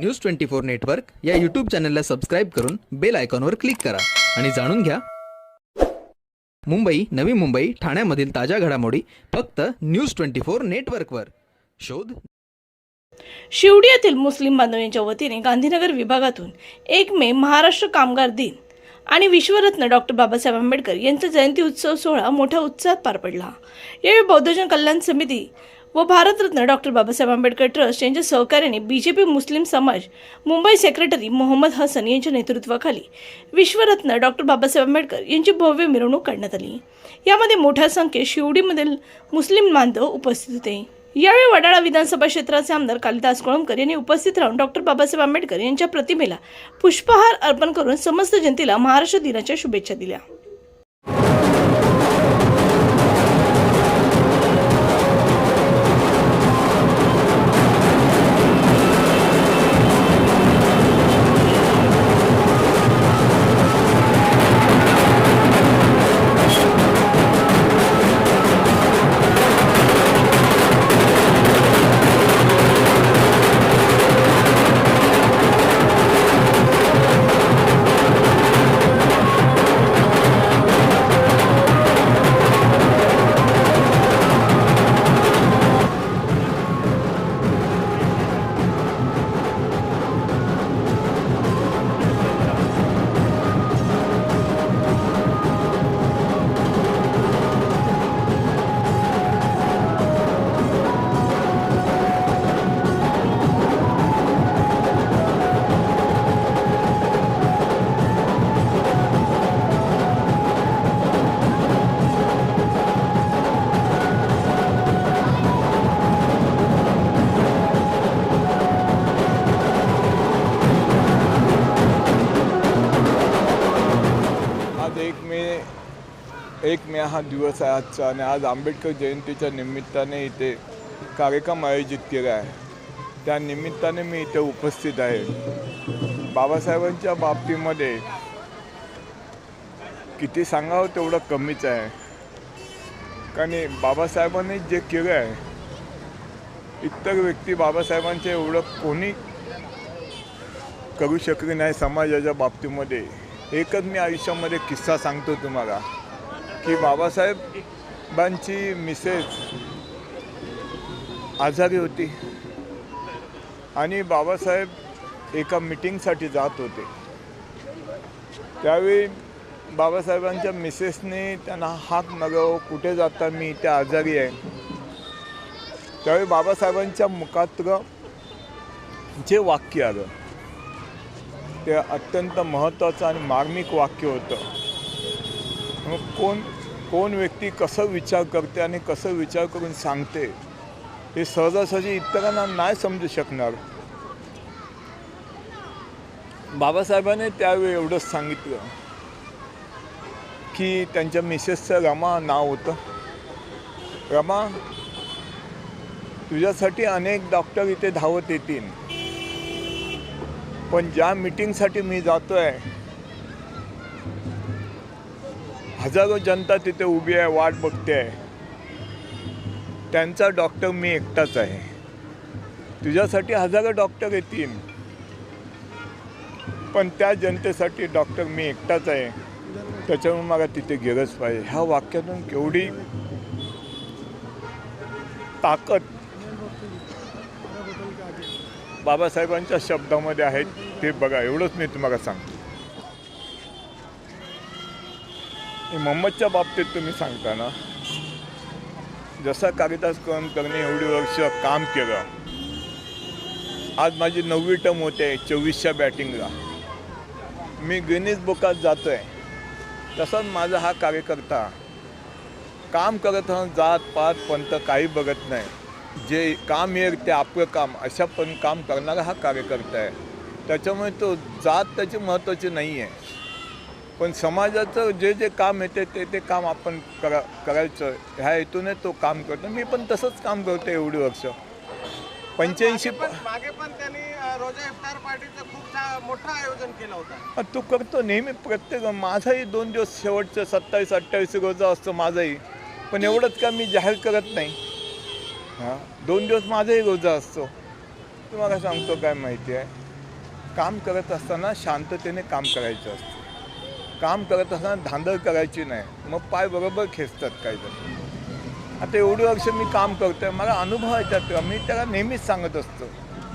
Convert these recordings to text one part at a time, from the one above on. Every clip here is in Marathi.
न्यूज ट्वेंटी फोर नेटवर्क या यूट्यूब चॅनलला सबस्क्राईब करून बेल आयकॉनवर क्लिक करा. आणि जाणून घ्या. मुंबई नवी मुंबई ठाण्यामधील ताज्या घडामोडी फक्त न्यूज ट्वेंटी फोर नेटवर्कवर शोध. शिवडी येथील मुस्लिम बांधवांच्या वतीने गांधीनगर विभागातून एक मे महाराष्ट्र कामगार दिन आणि विश्वरत्न डॉक्टर बाबासाहेब आंबेडकर यांचा जयंती उत्सव सोहळा मोठ्या उत्साहात पार पडला. यावेळी बौद्धजन कल्याण समिती व भारतरत्न डॉक्टर बाबासाहेब आंबेडकर ट्रस्ट यांच्या सहकार्याने बी जे पी मुस्लिम समाज मुंबई सेक्रेटरी मोहम्मद हसन यांच्या नेतृत्वाखाली विश्वरत्न डॉक्टर बाबासाहेब आंबेडकर यांची भव्य मिरवणूक काढण्यात आली. यामध्ये मोठ्या संख्येत शिवडीमधील मुस्लिम बांधव उपस्थित होते. यावेळी वडाळा विधानसभा क्षेत्राचे आमदार कालिदास कोळंबकर यांनी उपस्थित राहून डॉक्टर बाबासाहेब आंबेडकर यांच्या प्रतिमेला पुष्पहार अर्पण करून समस्त जनतेला महाराष्ट्र दिनाच्या शुभेच्छा दिल्या. एक मे हा दिवस आहे आजचा आणि आज आंबेडकर जयंतीच्या निमित्ताने इथे कार्यक्रम आयोजित केला आहे. त्या निमित्ताने मी इथे उपस्थित आहे. बाबासाहेबांच्या बाबतीमध्ये किती सांगावं तेवढं कमीच आहे. कारण बाबासाहेबांनी जे केलं आहे इतर व्यक्ती बाबासाहेबांचे एवढं कोणी करू शकले नाही समाजाच्या बाबतीमध्ये. एकच मी आयुष्यामध्ये किस्सा सांगतो तुम्हाला. की बाबासाहेबांची मिसेस आजारी होती आणि बाबासाहेब एका मिटिंगसाठी जात होते. त्यावेळी बाबासाहेबांच्या मिसेसने त्यांना हात मागाव कुठे जाता मी त्या आजारी आहे. त्यावेळी बाबासाहेबांच्या मुखात्र जे वाक्य आलं ते अत्यंत महत्त्वाचं आणि मार्मिक वाक्य होतं. मग कोण कोण व्यक्ती कसं विचार करते आणि कसं विचार करून सांगते हे सहजासहजी इतरांना नाही समजू शकणार. बाबासाहेबांनी त्यावेळी एवढंच सांगितलं की त्यांच्या मिसेसचं रमा नाव होतं. रमा तुझ्यासाठी अनेक डॉक्टर इथे धावत येतील पण ज्या मीटिंगसाठी मी जातो आहे हजारो जनता तिथे उभी आहे वाट बघते आहे. त्यांचा डॉक्टर मी एकटाच आहे. तुझ्यासाठी हजारो डॉक्टर येतील. पण त्या जनतेसाठी डॉक्टर मी एकटाच आहे. त्याच्यामुळे मला तिथे गेलंच पाहिजे. ह्या वाक्यातून केवढी ताकद बाबासाहेबांच्या शब्दामध्ये आहेत ते बघा. एवढंच मी तुम्हाला सांगतो हे मोहम्मदच्या बाबतीत तुम्ही सांगता ना? जसा कालिदास करणे एवढी वर्ष काम केलं. आज माझी नववी टर्म होते चोवीसच्या बॅटिंगला मी गिनीज बुकात जातो आहे तसाच माझा हा कार्यकर्ता. काम करत हा जात पात पंत काही बघत नाही. जे काम येईल ते आपलं काम अशा पण काम करणारा हा कार्यकर्ता आहे. त्याच्यामुळे तो जात त्याची महत्त्वाची नाही आहे पण समाजाचं जे जे काम येते ते ते काम आपण करा करायचं. ह्या हेतूने तो काम करतो. मी पण तसंच काम करतो एवढी वर्ष. पंच्याऐंशी मागे पण- त्यांनी रोजा इफ्तार पार्टीचं खूप मोठं आयोजन केलं होतं. तू करतो नेहमी प्रत्येक माझाही दोन दिवस शेवटचं सत्तावीस अठ्ठावीस रोजा असतो माझाही. पण एवढंच का मी जाहीर करत नाही. हां दोन दिवस माझाही रोजा असतो. तुम्हाला सांगतो काय माहिती आहे? काम करत असताना शांततेने काम करायचं असतं. काम करत असताना धांदळ करायची नाही. मग पाय बरोबर खेचतात काहीतरी आता एवढी वर्ष मी काम करतो आहे मला अनुभव आहे त्यात. मी त्याला नेहमीच सांगत असतो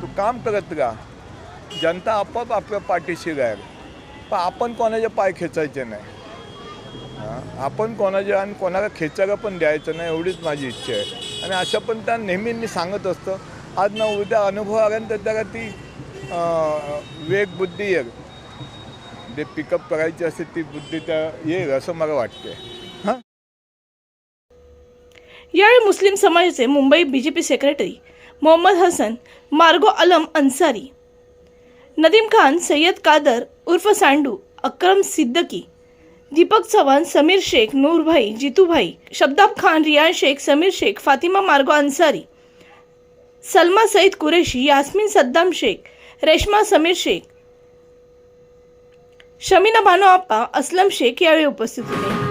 तू काम करत राहा. जनता आपोआप आपल्या पाठीशी राहील. पण आपण कोणाचे पाय खेचायचे नाही. आपण कोणाच्या आणि कोणाला खेचायला पण द्यायचं नाही एवढीच माझी इच्छा आहे. आणि अशा पण त्या नेहमी मी सांगत असतो आज ना उद्या अनुभव आल्यानंतर त्याला ती वेग बुद्धी येईल. जे पिकअप करायची असते ती बुद्धी त्या येईल असं मला वाटते यावेळी मुस्लिम समाजाचे मुंबई बीजेपी सेक्रेटरी मोहम्मद हसन मार्गो अलम अन्सारी नदीम खान सय्यद कादर उर्फ सांडू अक्रम सिद्दकी दीपक चव्हाण समीर शेख नूरभाई जितूभाई शब्दाब खान रियान शेख समीर शेख फातिमा मार्गो अन्सारी सलमा सईद कुरेशी यास्मिन सद्दाम शेख रेश्मा समीर शेख शमीना बानो आप्पा असलम शेख यावेळी उपस्थित होते.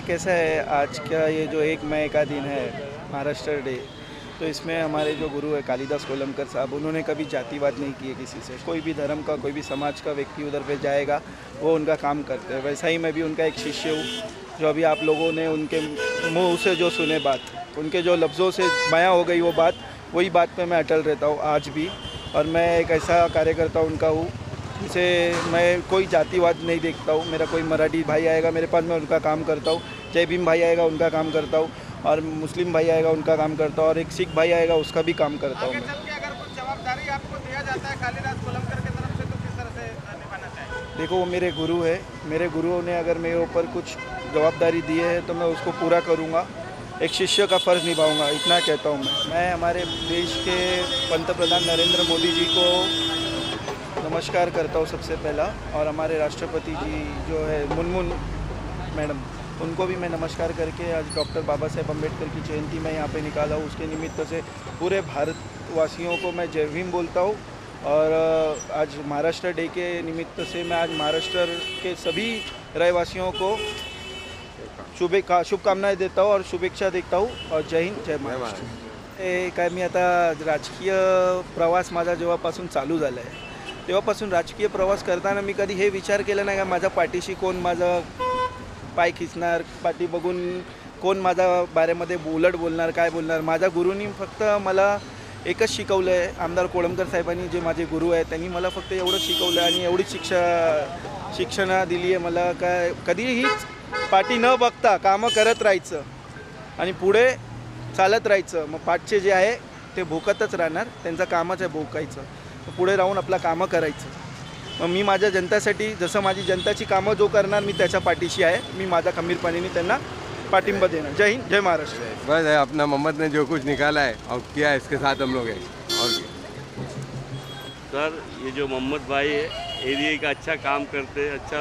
कैसा है आज का ये जो एक मई का दिन है, महाराष्ट्र डे? तो इसमें हमारे जो गुरु है, कालिदास कोलमकर साहब, उन्होंने कभी जातिवाद नहीं किए किसी से। कोई भी धर्म का, कोई भी समाज का व्यक्ति उधर पे जाएगा, वो उनका काम करते हैं। वैसा ही मैं भी उनका एक शिष्य हूँ, जो अभी आप लोगों ने उनके मुँह से जो सुने बात, उनके जो लफ्ज़ों से बयां हो गई वो बात, वही बात पे मैं अटल रहता हूँ आज भी। और मैं एक ऐसा कार्यकर्ता उनका हूँ जिसे मैं कोई जातिवाद नहीं देखता हूँ। मेरा कोई मराठी भाई आएगा मेरे पास मैं उनका काम करता हूँ। जय भीम भाई आएगा उनका काम करता हूँ। और मुस्लिम भाई आएगा उनका काम करता हूँ। और एक सिख भाई आएगा उसका भी काम करता हूँ है से तो से देखो वो मेरे गुरु है। मेरे गुरुओं ने अगर मेरे ऊपर कुछ जवाबदारी दी है तो मैं उसको पूरा करूँगा। एक शिष्य का फ़र्ज़ निभाऊँगा इतना कहता हूँ मैं। मैं हमारे देश के पंतप्रधान नरेंद्र मोदी जी को नमस्कार करता हूँ सबसे पहला और हमारे राष्ट्रपति जी जो है मुनमुन मैडम उनको भी मैं नमस्कार करके आज डॉक्टर बाबा साहेब अंबेडकर की जयंती मैं यहाँ पे निकाला हूँ। उसके निमित्त से पूरे भारतवासियों को मैं जय भीम बोलता हूँ और आज महाराष्ट्र डे के निमित्त से मैं आज महाराष्ट्र के सभी रहवासियों को शुभे शुभकामनाएँ देता हूँ और शुभेच्छा देता हूँ और जय हिंद जय महाराष्ट्र। काय मी आता राजकीय प्रवास माझा जेव्हापासून चालू झाला आहे. तेव्हापासून राजकीय प्रवास करताना मी कधी हे विचार केला नाही का माझ्या पाठीशी कोण माझं पाय खिचणार पाठी बघून कोण माझा बारेमध्ये उलट बोलणार काय बोलणार. माझ्या गुरुनी फक्त मला एकच शिकवलं आहे आमदार कोळंबकर साहेबांनी जे माझे गुरु आहेत त्यांनी मला फक्त एवढं शिकवलं आणि एवढी शिक्षा शिक्षणा दिली आहे मला. काय कधीहीच पाठी न बघता कामं करत राहायचं आणि पुढे चालत राहायचं. मग पाठचे जे आहे ते भोकतच राहणार. त्यांचं कामच आहे भोकायचं. पुढे राहून आपला कामं करायचं. मग मी माझ्या जनतेसाठी जसं माझी जनताची कामं जो करणार मी त्याच्या पाठीशी आहे. मी माझ्या खंबीरपणीने त्यांना पाठिंबा देणार. जय हिंद जय महाराष्ट्र. बस है अपना मोहम्मद ने जो कुछ निकाला है और किया है इसके साथ हम लोग हैं. और सर ये जो मोहम्मद भाई है एरिया का अच्छा काम करते हैं अच्छा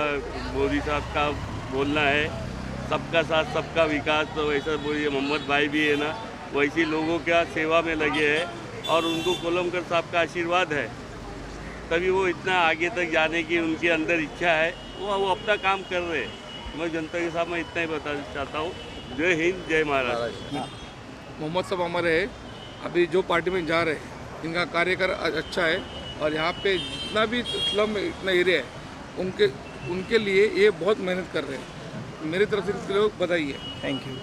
मोदी साहब का बोलना है सबका साथ सबका विकास तो वैसा बोलिए मोहम्मद भाई भी है ना वैसी लोगों का सेवा में लगे हैं। और उनको कोलमकर साहब का आशीर्वाद है। तभी वो इतना आगे तक जाने की उनके अंदर इच्छा है। वो वो अपना काम कर रहे हैं। मैं जनता के सामने इतना ही बताना चाहता हूँ। जय हिंद जय महाराष्ट्र। मोहम्मद साहब हमारे अभी जो पार्टी में जा रहे हैं इनका कार्यकर अच्छा है। और यहाँ पे जितना भी स्लम इतना एरिया है उनके उनके लिए ये बहुत मेहनत कर रहे हैं। मेरी तरफ़ से इनके लोग बधाई है। थँक्यू